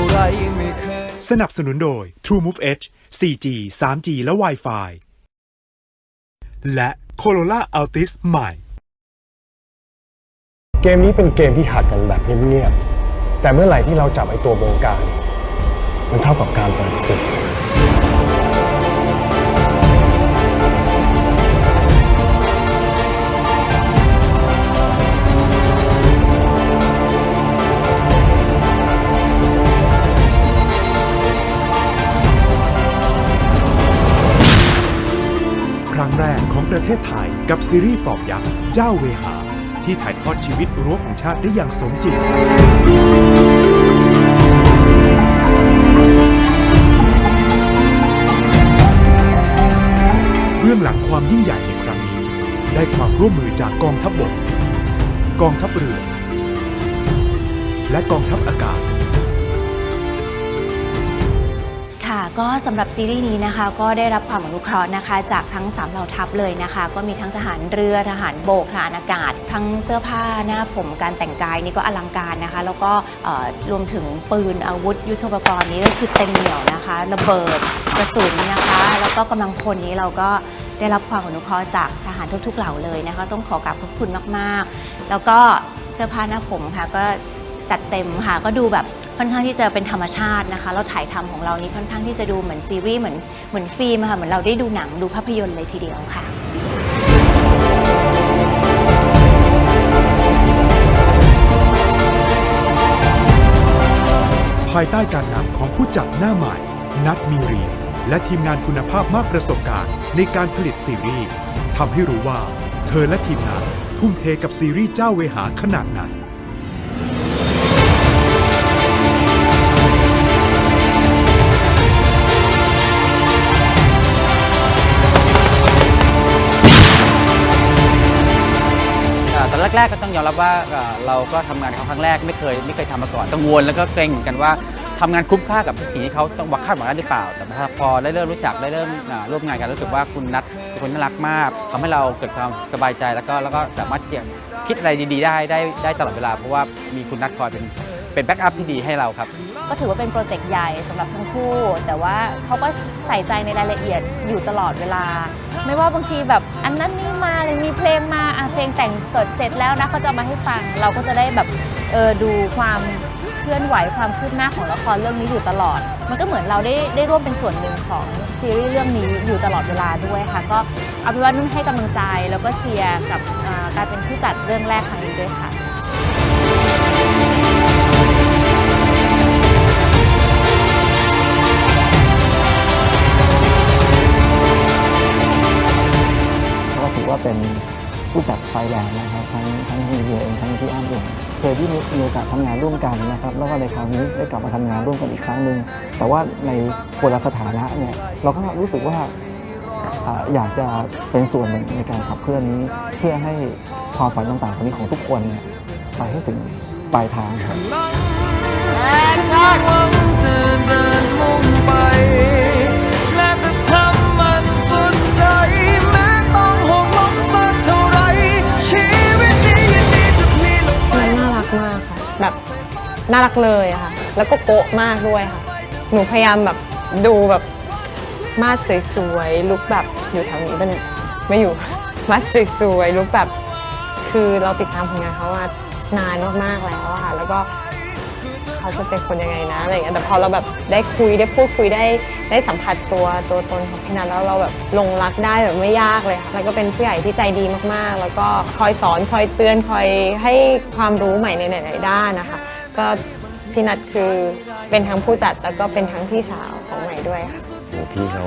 สักเท่าไรไม่เคย สนับสนุนโดย TrueMove Edge 4G 3G และ Wi-Fi และ Corolla Altis ใหม่ เกมนี้เป็นเกมที่หักกันแบบเงียบๆ แต่เมื่อไหร่ที่เราจับไอ้ตัวบงการ มันเท่ากับการเปิดศึก ศไทยกับซีรีส์ฟอบยักษ์เจ้าเวหา ที่ถ่ายทอดชีวิตรั้วของชาติได้อย่างสมจริง เบื้องหลังความยิ่งใหญ่ในครั้งนี้ ได้ความร่วมมือจากกองทัพบบก กองทัพเรือ และกองทัพอากาศ ก็สำหรับซีรีส์นี้นะคะ ก็ได้รับความอนุเคราะห์นะคะ จากทั้งสามเหล่าทัพเลยนะคะ ก็มีทั้งทหารเรือทหารโบกทหารอากาศ ทั้งเสื้อผ้าหน้าผมการแต่งกายนี่ก็อลังการนะคะ แล้วก็รวมถึงปืนอาวุธ ยุทโธปกรณ์นี้ก็คือเต็มเหนียวนะคะระเบิดกระสุนนะคะ แล้วก็กำลังพลนี้เราก็ได้รับความอนุเคราะห์จากทหารทุกๆ เหล่าเลยนะคะ ต้องขอกราบขอบคุณมากๆ แล้วก็เสื้อผ้าหน้าผมค่ะก็จัดเต็มค่ะก็ดูแบบ ค่อนข้างที่จะเป็นธรรมชาตินะคะแล้วถ่ายทำของเรานี้ค่อนข้างที่จะดูเหมือนซีรีส์เหมือนเหมือนฟิล์มค่ะเหมือนเราได้ดูหนังดูภาพยนตร์เลยทีเดียวค่ะภายใต้การนำของผู้จัดหน้าใหม่ นัทมีเรียและทีมงานคุณภาพมากประสบการณ์ในการผลิตซีรีส์ทำให้รู้ว่า เธอและทีมงานทุ่มเทกับซีรีส์เจ้าเวหาขนาดไหน รกๆก็ต้องยอมรับว่าเราก็ทำงานเขาครั้งแรกไม่เคยไม่เคยทำมาก่อนกังวลแล้วก็เกรงเหมือนกันว่าทำงานคุ้มค่ากับสิ่งที่เขาต้องวักคาดหวังได้หรือเปล่า แต่พอได้เริ่มรู้จักได้เริ่มร่วมงานกันรู้สึกว่าคุณนัทเป็นคนน่ารักมากทำให้เราเกิดความสบายใจแล้วก็แล้วก็สามารถที่จะคิดอะไรดีๆ ได้ได้ได้ตลอดเวลาเพราะว่ามีคุณนัทคอยเป็น เป็นแบ็กอัพที่ดีให้เราครับ ก็ถือว่าเป็นโปรเจกต์ใหญ่สำหรับทั้งคู่ แต่ว่าเขาก็ใส่ใจในรายละเอียดอยู่ตลอดเวลา ไม่ว่าบางทีแบบอันนั้นนี่มาหรือมีเพลงมาอะเพลงแต่งสดเสร็จแล้วนะเขาจะเอามาให้ฟัง เราก็จะได้แบบเออดูความเคลื่อนไหวความคืบหน้าของละครเรื่องนี้อยู่ตลอด มันก็เหมือนเราได้ได้ร่วมเป็นส่วนหนึ่งของซีรีส์เรื่องนี้อยู่ตลอดเวลาด้วยค่ะ ก็เอาเป็นว่านุ่นให้กำลังใจแล้วก็เชียร์กับการเป็นผู้จัดเรื่องแรกครั้งนี้ด้วยค่ะ ว่าเป็นผู้จัดไฟแรงนะครับทั้งทั้งมีเดีเองทั้งพี่อ้ำเองเคยที่มีโอกาสทำงานร่วมกันนะครับแล้วก็ในคราวนี้ได้กลับมาทำงานร่วมกันอีกครั้งหนึ่งแต่ว่าในคนละสถานะเนี่ยเราก็รู้สึกว่าอยากจะเป็นส่วนหนึ่งในการขับเคลื่อนนี้ เพื่อให้ความฝันต่างๆของนี้ของทุกคนเนี่ยไปให้ถึงปลายทางครับ น่ารักเลยค่ะ แล้วก็โกะมากด้วยค่ะ หนูพยายามแบบดูแบบมาดสวยๆลุกแบบอยู่แถวนี้ปะเนี่ยไม่อยู่ มาดสวยๆลุกแบบ คือเราติดตามผลงานเขามานานมากๆแล้วอะค่ะแล้วก็เขาจะเป็นคนยังไงนะอะไรเงี้ยแต่พอเราแบบได้คุยได้พูดคุยได้ได้สัมผัสตัวตัวตนของพี่นัทแล้วเราแบบลงรักได้แบบไม่ยากเลยค่ะแล้วก็เป็นผู้ใหญ่ที่ใจดีมากๆ แล้วก็คอยสอนคอยเตือนคอยให้ความรู้ใหม่ในหลายๆด้านนะคะ ก็พี่นัทคือเป็นทั้งผู้จัดแล้วก็เป็นทั้งพี่สาวของใหม่ด้วยค่ะ โอ้พี่เขา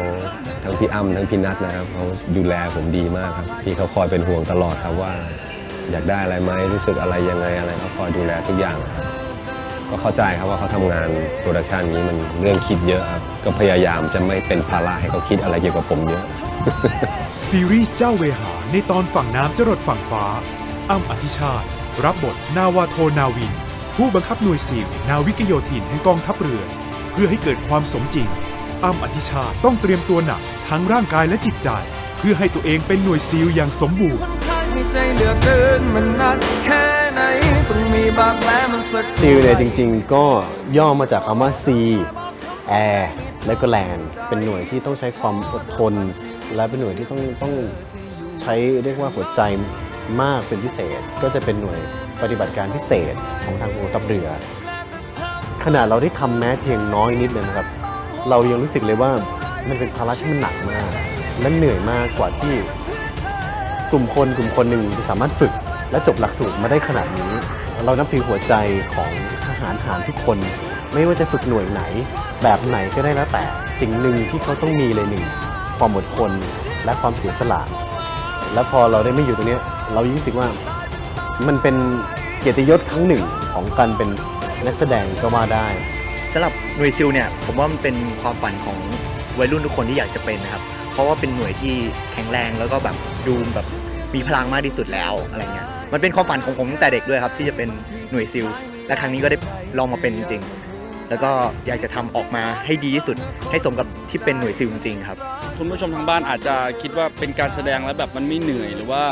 ทั้งพี่อ้ำทั้งพี่นัทนะครับเขาดูแลผมดีมากครับพี่เขาคอยเป็นห่วงตลอดครับว่า อยากได้อะไรไหมรู้สึกอะไรยังไงอะไรเขาคอยดูแลทุกอย่างครับก็เข้าใจครับว่าเขาทำงานโปรดักชันนี้มันเรื่องคิดเยอะครับก็พยายามจะไม่เป็นภาระให้เขาคิดอะไรเกี่ยวกับผมเยอะ ซีรีส์เจ้าเวหาในตอนฝั่งน้ำจรดฝั่งฟ้า อ้ำอธิชาติ รับบทนาวาโทนาวิน ผู้บังคับหน่วยซิลนาวิกโยธินแห่งกองทัพเรือ เพื่อให้เกิดความสมจริงอ้ำอธิชาติต้องเตรียมตัวหนักทั้งร่างกายและจิตใจ เพื่อให้ตัวเองเป็นหน่วยซิลอย่างสมบูรณ์ทางให้ใจเหลือกเกินมันหนักแค่ไหนต้องมีบาดแผลมันสักซีลเนี่ยจริง ๆ ก็ย่อมาจากคำว่า C Air และก็ Land เป็นหน่วยที่ต้องใช้ความอดทน และเป็นหน่วยที่ต้องต้องใช้เรียกว่าหัวใจมากเป็นพิเศษ ก็จะเป็นหน่วย ปฏิบัติการพิเศษของทางกองทัพเรือ ขนาดเราได้ทำแม้เพียงน้อยนิดเลยนะครับ เรายังรู้สึกเลยว่ามันเป็นภาระที่มันหนักมากและเหนื่อยมากกว่าที่กลุ่มคนกลุ่มคนหนึ่งจะสามารถฝึก และจบหลักสูตรมาได้ขนาดนี้ เรานับถือหัวใจของทหารทหารทุกคน ไม่ว่าจะฝึกหน่วยไหน แบบไหนก็ได้แล้วแต่สิ่งหนึ่งที่เขาต้องมีเลยหนึ่งความอดทนและความเสียสละ และพอเราได้ไม่อยู่ตรงนี้ เรายิ่งรู้สึกว่ามันเป็น เกียรติยศครั้งหนึ่งของการเป็นนักแสดงก็ว่าได้ สำหรับหน่วยซิลเนี่ยผมว่ามันเป็นความฝันของวัยรุ่นทุกคนที่อยากจะเป็นนะครับ เพราะว่าเป็นหน่วยที่แข็งแรงแล้วก็แบบดูแบบมีพลังมากที่สุดแล้วอะไรเงี้ยมันเป็นความฝันของผมตั้งแต่เด็กด้วยครับ ที่จะเป็นหน่วยซิลและครั้งนี้ก็ได้ลองมาเป็นจริงๆแล้วก็อยากจะทำออกมาให้ดีที่สุด ให้สมกับที่เป็นหน่วยซิลจริงๆครับ คุณผู้ชมทางบ้านอาจจะคิดว่าเป็นการแสดงแล้วแบบมันไม่เหนื่อยหรือว่า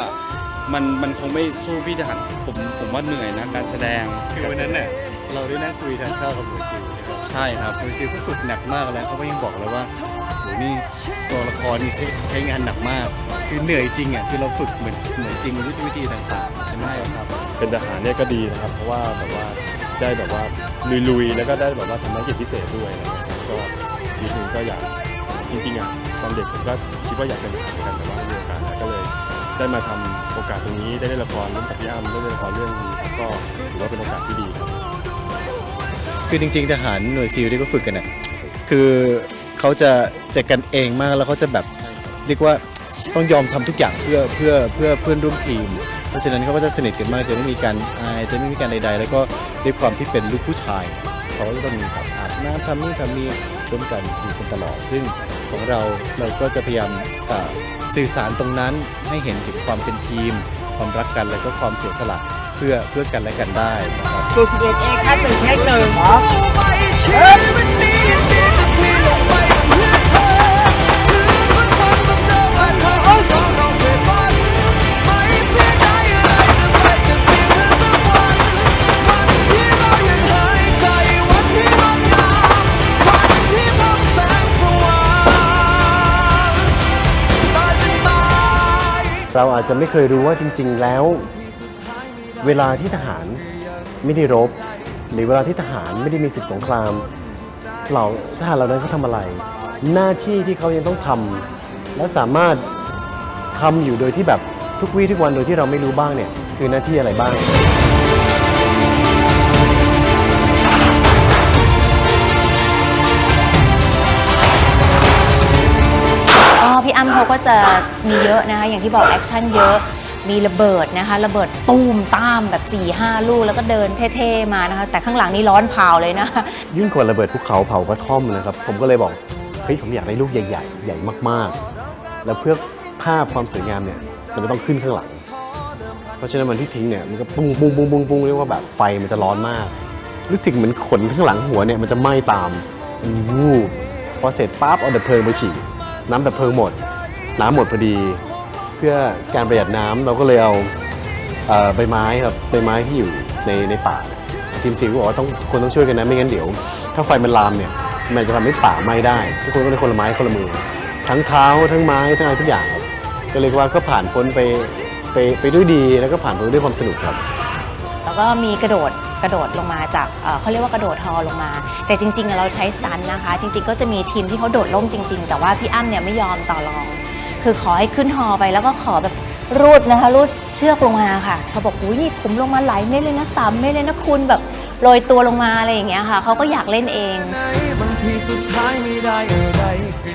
มันมันคงไม่สู้พี่ทหารผมผมว่าเหนื่อยนะการแสดงคือวันนั้นเนี่ยเราได้นั่งคุยทานข้าวกับหน่วยซิลใช่ไหมใช่ครับ หน่วยซิลเขาฝึกหนักมากแล้วเขาก็ยังบอกเลยว่าโหนี่ตัวละครนี่ใช้ใช้งานหนักมาก คือเหนื่อยจริงอะคือเราฝึกเหมือนเหมือนจริงวิธีวิธีต่างๆใช่ไหมครับ เป็นทหารเนี่ยก็ดีนะครับ เพราะว่าแบบว่าได้แบบว่าลุยๆแล้วก็ได้แบบว่าทำภารกิจพิเศษด้วยอะไรเงี้ยครับก็ชีวิตหนึ่งก็อยากจริงๆอะตอนเด็กผมก็คิดว่าอยากเป็นทหารเหมือนกันแต่ว่าไม่มีโอกาสนะก็เลย ได้มาทำโอกาสตรงนี้ได้เล่นละครเรื่องกับพี่อ้ได้เล่นละครเรื่องนี้ครับก็ถือว่าเป็นโอกาสที่ดีครับคือจริงๆทหารหน่วยซิลที่เขาฝึกกันน่ะคือเขาจะจะกันเองมากแล้วเขาจะแบบเรียกว่าต้องยอมทำทุกอย่างเพื่อเพื่อเพื่อเพื่อนร่วมทีม เพราะฉะนั้นเขาก็จะสนิทกันมากจะไม่มีการอายจะไม่มีการใด ๆ แล้วก็ด้วยความที่เป็นลูกผู้ชายเขาก็จะต้องมีแบบอาบน้ำทำนี่นทำนี่ ร่วมกันอยู่กันตลอด ซึ่งของเราเราก็จะพยายามเอ่อสื่อสารตรงนั้นให้เห็นถึงความเป็นทีม ความรักกันแล้วก็ความเสียสละเพื่อเพื่อกันและกันได้นะครับสู้ไปชีวิตนี้ที่จะมี เราอาจจะไม่เคยรู้ว่าจริง ๆ แล้ว เวลาที่ทหารไม่ได้รบ หรือเวลาที่ทหารไม่ได้มีศึกสงครามเหล่าทหารเหล่านั้นเขาทำอะไร หน้าที่ที่เขายังต้องทำและสามารถทำอยู่โดยที่แบบทุกวี่ทุกวันโดยที่เราไม่รู้บ้างเนี่ยคือหน้าที่อะไรบ้าง อ้ำเขาก็จะมีเยอะนะคะ อย่างที่บอกแอคชั่นเยอะ มีระเบิดนะคะ ระเบิดตูมตามแบบ4ี่ห้าลูก แล้วก็เดินเท่ๆมานะคะ แต่ข้างหลังนี่ร้อนเผาเลยนะ ยิ่งกว่าระเบิดภูเขาเผากระท่อมนะครับ ผมก็เลยบอก เฮ้ย ผมอยากได้ลูกใหญ่ๆ ใหญ่มากๆ แล้วเพื่อภาพความสวยงามเนี่ย มันจะต้องขึ้นข้างหลัง เพราะฉะนั้นมันที่ทิ้งเนี่ย มันก็ปุ้งปุ้งปุ้งปุ้งปุ้งเรียกว่าแบบไฟมันจะร้อนมาก รู้สึกเหมือนขนข้างหลังหัวเนี่ยมันจะไหม้ตามมันวูบพอเสร็จปั๊บเอาดับเพลิงไปฉีดน้ำดับเพลิงหมด น้ำหมดพอดี เพื่อการประหยัดน้ำเราก็เลยเอาเอ่อใบไม้ครับใบไม้ที่อยู่ในในป่าเนี่ยทีมซิลก็บอกว่าต้องคนต้องช่วยกันนะไม่งั้นเดี๋ยว ถ้าไฟมันลามเนี่ยมันจะทำให้ป่าไหม้ได้ ทุกคนก็เลยคนละไม้คนละมือ ทั้งเท้าทั้งไม้ทั้งอะไรทุกอย่างครับก็เลยว่าก็ผ่านพ้นไปไปไปด้วยดีแล้วก็ผ่านพ้นไปด้วยความสนุกครับ แล้วก็มีกระโดดกระโดดลงมาจากเอ่อเขาเรียกว่ากระโดดฮอลงมา แต่จริงๆอะเราใช้สตันนะคะ จริง ๆ ก็จะมีทีมที่เขาโดดล่มจริง ๆ แต่ว่าพี่อ้ำเนี่ยไม่ยอมต่อรอง คือขอให้ขึ้นฮอไปแล้วก็ขอแบบรูดนะคะรูดเชือกลงมาค่ะเขาบอกอุ้ยนี่ผมลงมาหลายเมตรเลยนะสามเมตรเลยนะคุณแบบโรยตัวลงมาอะไรอย่างเงี้ยค่ะเขาก็อยากเล่นเอง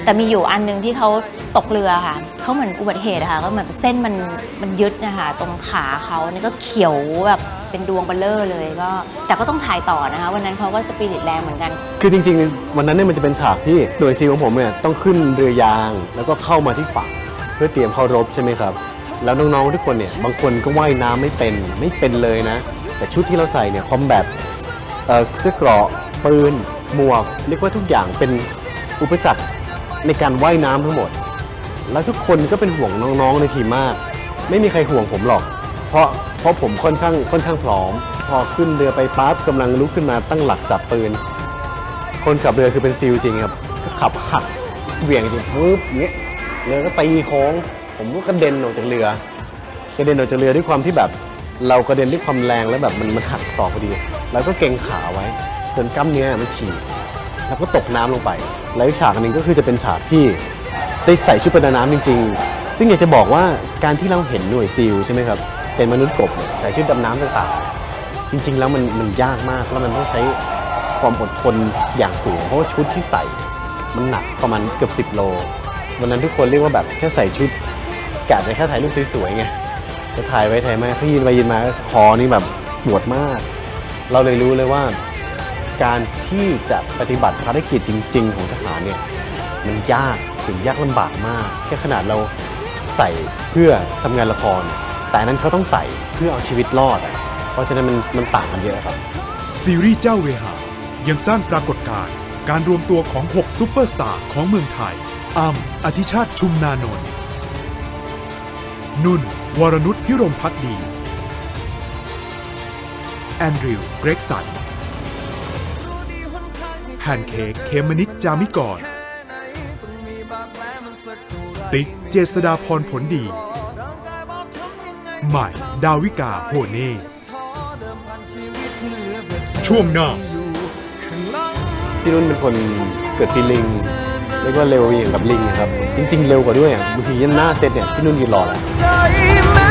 แต่มีอยู่อันหนึงที่เขาตกเรือค่ะเขาเหมือนอุบัติเหตุค่ะก็เหมือนเส้นมันมันยึดนะคะตรงขาเขานี่ก็เขียวแบบ เป็นดวงเบลเลอร์เลยก็แต่ก็ต้องถ่ายต่อนะคะ วันนั้นเขาก็สปิริตแรงเหมือนกัน คือจริงๆ วันนั้นเนี่ยมันจะเป็นฉากที่หน่วยซีลของผมเนี่ยต้องขึ้นเรือยาง แล้วก็เข้ามาที่ฝั่งเพื่อเตรียมเข้ารบใช่ไหมครับ แล้วน้องๆทุกคนเนี่ยบางคนก็ว่ายน้ำไม่เป็นไม่เป็นเลยนะ แต่ชุดที่เราใส่เนี่ยคอมแบทเสื้อเกราะปืนหมวกเรียกว่าทุกอย่างเป็นอุปสรรคในการว่ายน้ำทั้งหมด แล้วทุกคนก็เป็นห่วงน้องๆในทีมมาก ไม่มีใครห่วงผมหรอก เพราะเพราะผมค่อนข้างค่อนข้างพร้อม พอขึ้นเรือไปปั๊บกำลังลุกขึ้นมาตั้งหลักจับปืน คนขับเรือคือเป็นซิลจริงครับก็ขับหักเหวี่ยงจริงปุ๊บอย่างเงี้ยเรือก็ตีโค้ง ผมก็กระเด็นออกจากเรือกระเด็นออกจากเรือด้วยความที่แบบ เรากระเด็นด้วยความแรงแล้วแบบมันมันหักต่อพอดี แล้วก็เกรงขาไว้ จนกล้ามเนื้อมันฉีกแล้วก็ตกน้ำลงไป แล้วฉากนหนึงก็คือจะเป็นฉากที่ได้ใส่ชุดประดาน้ำจริง ๆ ซึ่งอยากจะบอกว่าการที่เราเห็นหน่วยซีลใช่ไหมครับ เป็นมนุษย์กบเนี่ยใส่ชุดดำน้ำต่างๆ จริง ๆ แล้วมันมันยากมากแล้วมันต้องใช้ความอดทนอย่างสูง เพราะว่าชุดที่ใส่มันหนักประมาณเกือบ10โลวันนั้นทุกคนเรียกว่าแบบแค่ใส่ชุดกะจะแค่ถ่ายรูปสวยๆไงจะถ่ายไว้ถ่ายมาเขายืนไปยืนมาคอนี่แบบปวดมาก เราเลยรู้เลยว่า การที่จะปฏิบัติภารกิจจริง ๆ ของทหารเนี่ยมันยากถึงยากลำบากมาก แค่ขนาดเราใส่เพื่อทำงานละคร แต่นั้นเขาต้องใส่เพื่อเอาชีวิตรอดอะเพราะฉะนั้นมันมันต่างกันเยอะครับ ซีรีส์เจ้าเวหา ยังสร้างปรากฏการณ์การรวมตัวของ 6 ซูเปอร์สตาร์ของเมืองไทยอ้ำอธิชาติชุมนานนท์นุ่น วรนุชพิรมพักดี แอนดริว เกรกสันแพนเค้กเคมมนิดจามิกร ติ๊ก เจษดาพรผลดี ใหม่ ดาวิกาโฮเน่ช่วงหน้าพี่นุ่นเป็นคนเกิดปีลิงเรียกว่าเร็วอย่างกับลิงนะครับ จริง ๆ เร็วกว่าด้วยอะบางทียันหน้าเซตเนี่ยพี่นุ่นยืนรอแล้ว